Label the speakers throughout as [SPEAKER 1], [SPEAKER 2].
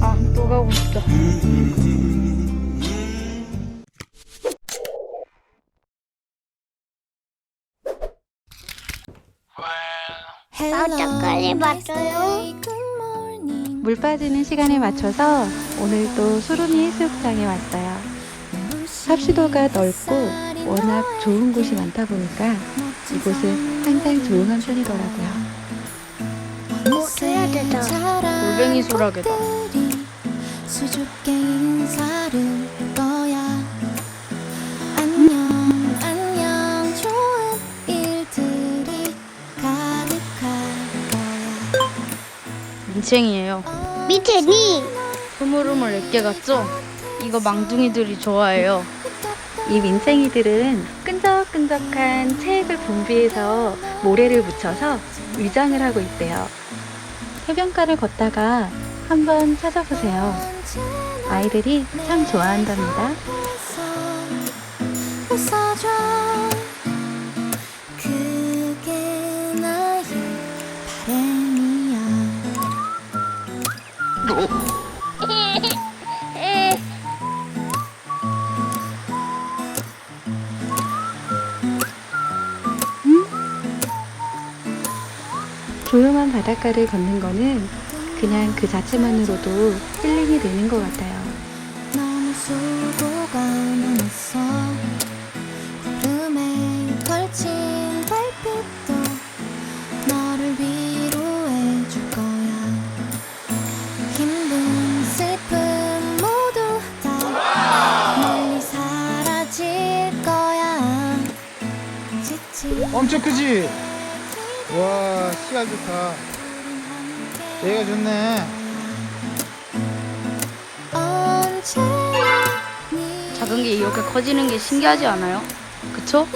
[SPEAKER 1] 아, 또 가고 싶다.
[SPEAKER 2] 맞아요?
[SPEAKER 3] 물 빠지는 시간에 맞춰서 오늘도 수루미 해수욕장에 왔어요. 삽시도가 넓고 워낙 좋은 곳이 많다 보니까 이곳은 항상 조용한 편이더라고요.
[SPEAKER 1] 골뱅이 소라게다.
[SPEAKER 4] 수줍게 인사를 할 거야 안녕 안녕 좋은 일들이 가득할 거야
[SPEAKER 1] 민챙이에요.
[SPEAKER 2] 밑에 니
[SPEAKER 1] 흐물흐물 애깨 같죠? 이거 망둥이들이 좋아해요.
[SPEAKER 3] 이 민챙이들은 끈적끈적한 체액을 분비해서 모래를 묻혀서 위장을 하고 있대요. 해변가를 걷다가 한번 찾아보세요. 아이들이 참 좋아한답니다. 조용한 바닷가를 걷는 거는 그냥 그 자체만으로도 힐링이 되는 것 같아요.
[SPEAKER 4] 너무 수고가 많았어 구름에 걸친 달빛도 너를 위로해 줄 거야 힘든 슬픔 모두 다 멀리 사라질 거야 지친
[SPEAKER 5] 엄청 크지? 와 시야 좋다 얘가 좋네
[SPEAKER 1] 작은 게 이렇게 커지는 게 신기하지 않아요? 그쵸?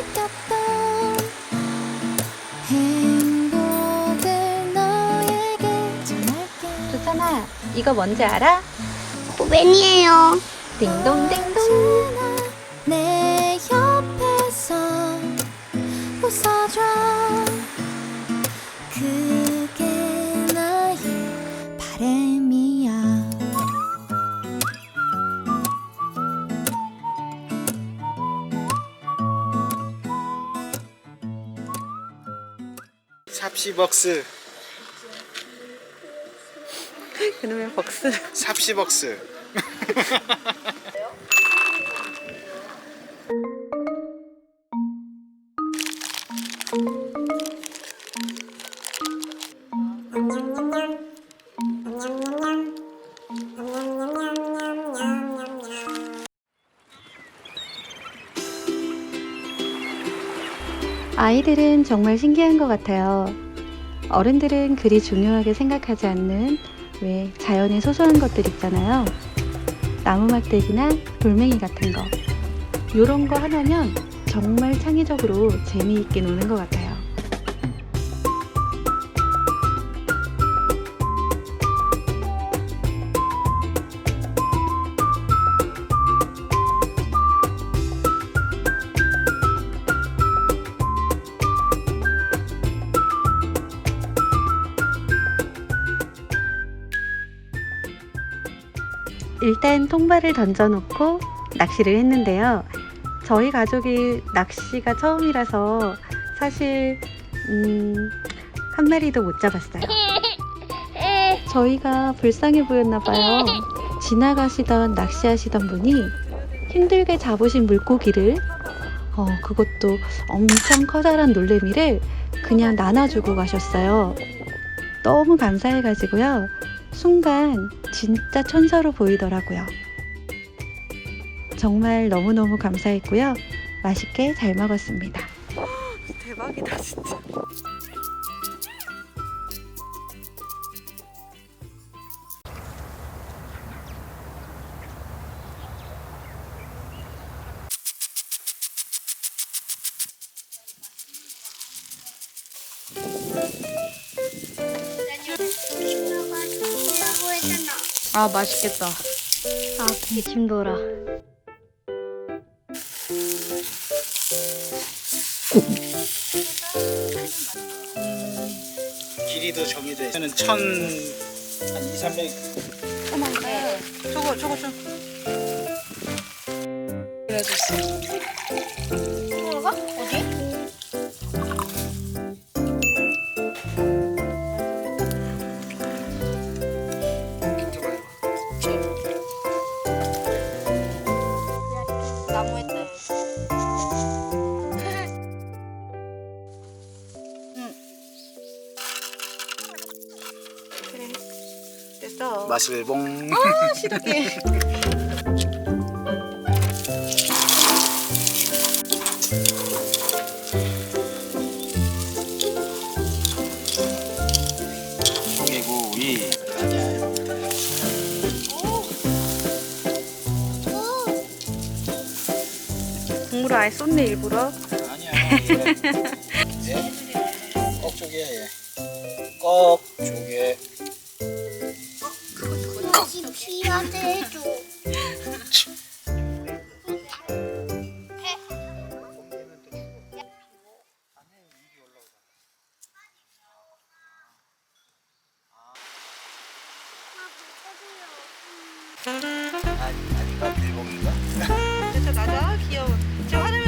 [SPEAKER 3] 좋잖아. 이거 뭔지 알아?
[SPEAKER 2] 고벤이에요.
[SPEAKER 3] 딩동댕동.
[SPEAKER 4] 내 옆에서 웃어줘 그게 나의 바람이야.
[SPEAKER 5] 삽시벅스.
[SPEAKER 3] 그러면 벅스.
[SPEAKER 5] 삽시벅스
[SPEAKER 3] 아이들은 정말 신기한 것 같아요. 어른들은 그리 중요하게 생각하지 않는 왜 자연의 소소한 것들 있잖아요. 나무 막대기나 돌멩이 같은 거. 요런 거 하나면 정말 창의적으로 재미있게 노는 것 같아요. 일단 통발을 던져놓고 낚시를 했는데요. 저희 가족이 낚시가 처음이라서 사실 음, 한 마리도 못 잡았어요. 저희가 불쌍해 보였나 봐요. 지나가시던 낚시하시던 분이 힘들게 잡으신 물고기를 어, 그것도 엄청 커다란 놀래미를 그냥 나눠주고 가셨어요. 너무 감사해가지고요. 순간 진짜 천사로 보이더라고요. 정말 너무너무 감사했고요. 맛있게 잘 먹었습니다. 대박이다, 진짜.
[SPEAKER 1] 아, 맛있겠다.
[SPEAKER 2] 아, 기침 돌아.
[SPEAKER 5] 길이 크기도 정해져 있어요. 저는 천한 2, 300
[SPEAKER 1] 저거 저거 좀.
[SPEAKER 6] 됐어.
[SPEAKER 5] 마실봉
[SPEAKER 6] 시럽게.
[SPEAKER 5] 소개구이 아니야
[SPEAKER 6] 국물 아예 쏟네 일부러.
[SPEAKER 5] 아니야 얘. 꼭 쪼개야 얘꼭 쪼개
[SPEAKER 7] 피하게 해줘.
[SPEAKER 5] 아니 아니가 들봉인가?
[SPEAKER 6] 진짜 나다 귀여워. 저 하나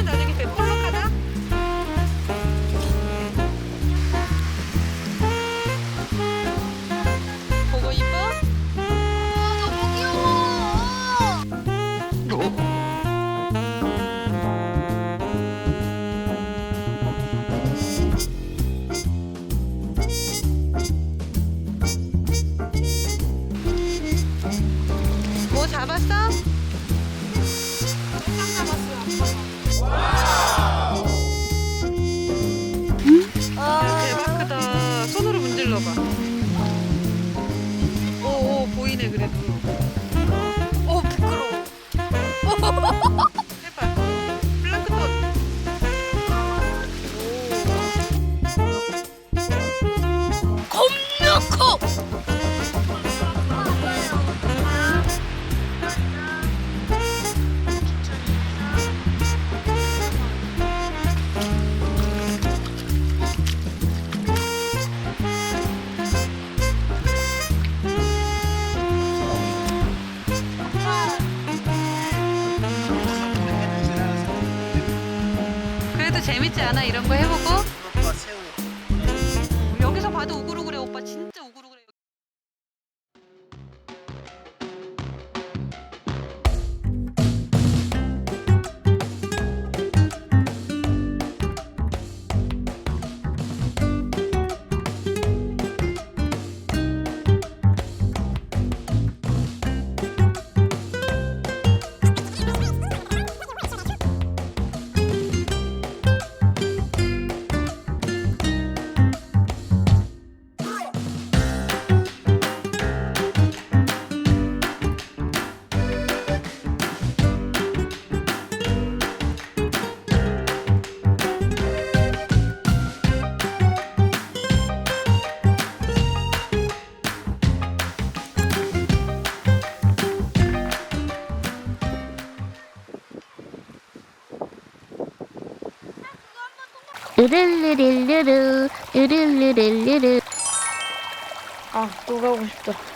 [SPEAKER 6] 않아 이런 거 해보고? 여기서 봐도 우글우
[SPEAKER 7] 으르르르르르 으르르르르르
[SPEAKER 1] 아 또 가고 싶다.